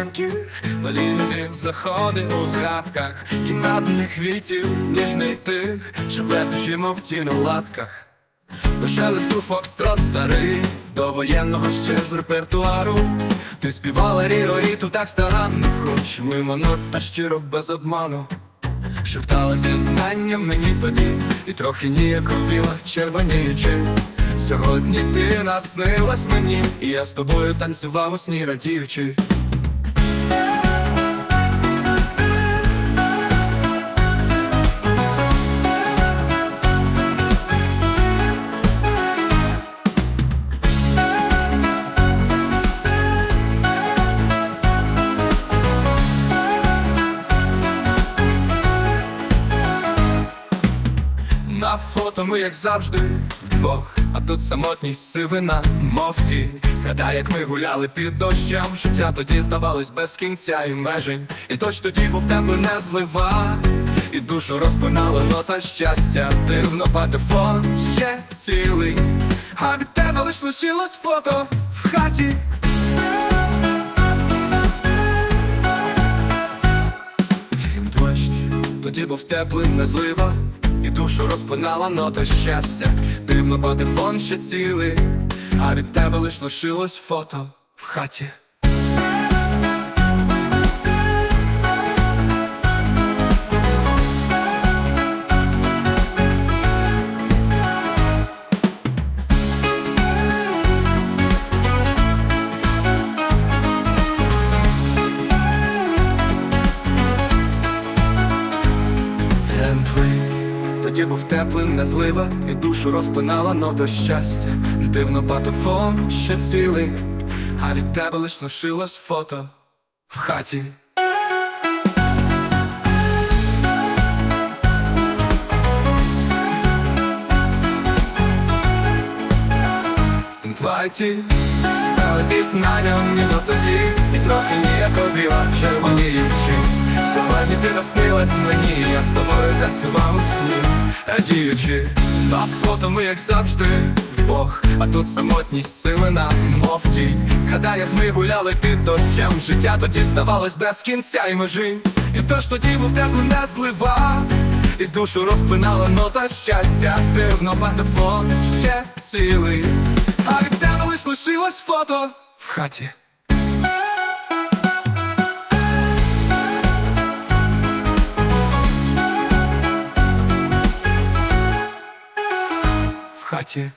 маленьких, малінових заходи у згадках, кімнатних квітів, ніжний тих, живе душі, мов ті на латках. Лише листу фокстрот старий, до воєнного ще з репертуару. Ти співала ріро ріту так старанно, хоч мимо нот, а щиро без обману. Шептала зі знанням мені тоді, і трохи ніяковіла, червоніючи. Сьогодні ти наснилась мені, і я з тобою танцював у сні радіючи. На фото ми, як завжди, вдвох, а тут самотність сивина, мов ті Згадай, як ми гуляли під дощем, життя тоді здавалось без кінця і межень, і дощ тоді був теплий не злива, і душу розпинало нота щастя, дивно патефон ще цілий, а від тебе лиш лишилось фото в хаті. Тоді був теплий, не злива, і душу розпинала нота щастя. Дивно патефон ще цілий, а від тебе лиш лишилось фото в хаті. Гентли Тоді був теплим, не злива, і душу розпинала нота щастя. Дивно патефон ще цілий, а від тебе лиш лишилось фото в хаті. Твайті, але зі знанням ніби тоді, і трохи ніяковіла червоніючи. Сьогодні ти наснилась мені, я з тобою танцював у сні, радіючи, на фото ми, як завжди, вдвох, а тут самотність силина, мов тінь. Згадай, як ми гуляли під дощем, життя тоді здавалось без кінця і межі. І тож тоді був тепло не злива, і душу розпинала нота щастя, дивно патефон ще цілий, а тебе лиш лишилось фото в хаті. Хаті.